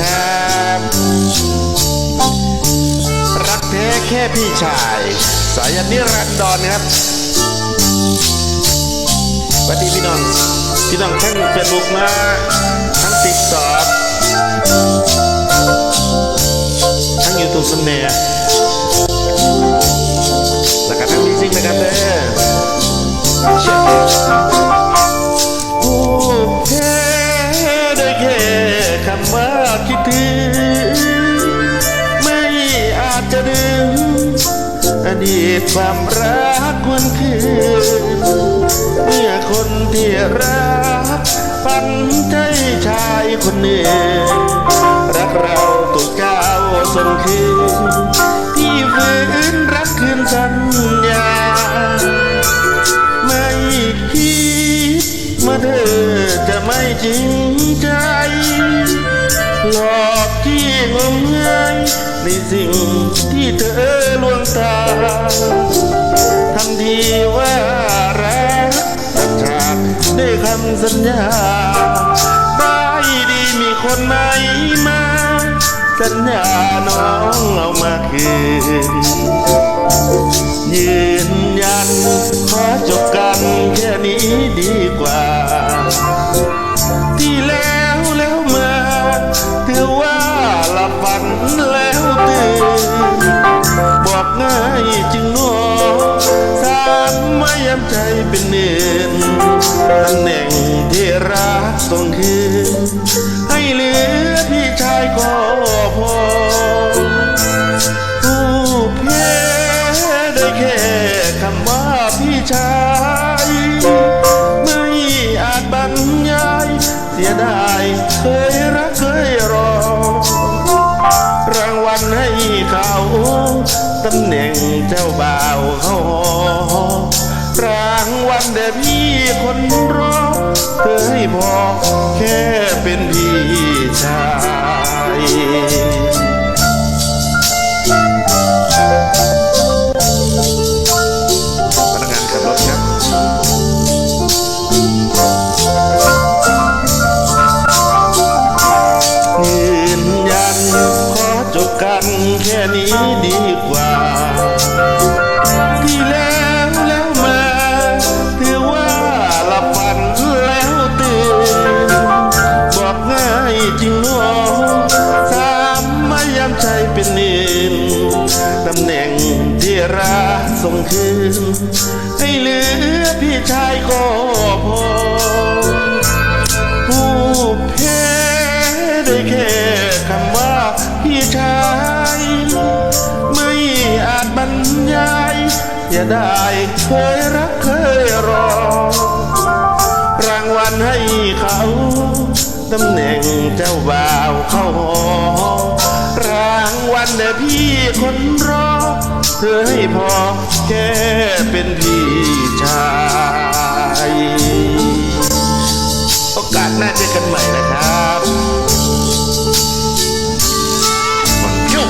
ครับ รักแท้แค่พี่ชาย สายันนิรันดรครับสวัสดีพี่น้อง พี่น้องทั้งเฟซบุ๊กมาทั้งติ๊กต็อกทั้งยูทูบสมเนียแล้วก็ทั้งมิวสิกนะครับเด้อ ดีตความรักวันคืนเมื่อคนที่รักปันใจชายคนหนึ่งรักเราถูกเจ้าส่งคืนที่ฝืนรักคืนสัญญา ไม่คิดมาเธอจะไม่จริงใจหลอกที่งมงาย ในสิ่งที่เธอลวงตาทำทีว่ารักตัดฉากด้วยคำสัญญา ได้ดีมีคนไหมมา สัญญาน้องเอามาคืน ยืนยันขอจบกันแค่นี้ดีกว่า ง่ายจึงหนอสามไม่ย้ำใจเป็นเนือนตำแหน่งที่รักส่งคืน ให้เหลือพี่ชายก็พอผู้เพ้ได้แค่คำว่าพี่ชาย ไม่อาจบรรยายเสียดายเคยรักเคยรอ รางวัลให้เขา ตำแหน่งเจ้าบ่าวเขาอรางวัลแด่พี่คนรอเธอให้พอ ดีกว่า ที่แล้วแล้วมาถือว่าหลับฝันแล้วตื่น บอกง่ายจริงหนอสามไม่ย้ำใจเป็นนินตำแหน่งที่รักส่งคืน ให้เหลือพี่ชายก็พอ อย่าได้เคยรักเคยรอ รางวัลให้เขาตำแหน่งเจ้าบ่าวเข้าหอรางวัลแด่พี่คนรอ เธอให้พอแค่เป็นพี่ชาย โอกาสหน้าเจอกันใหม่นะครับวันเที่ยว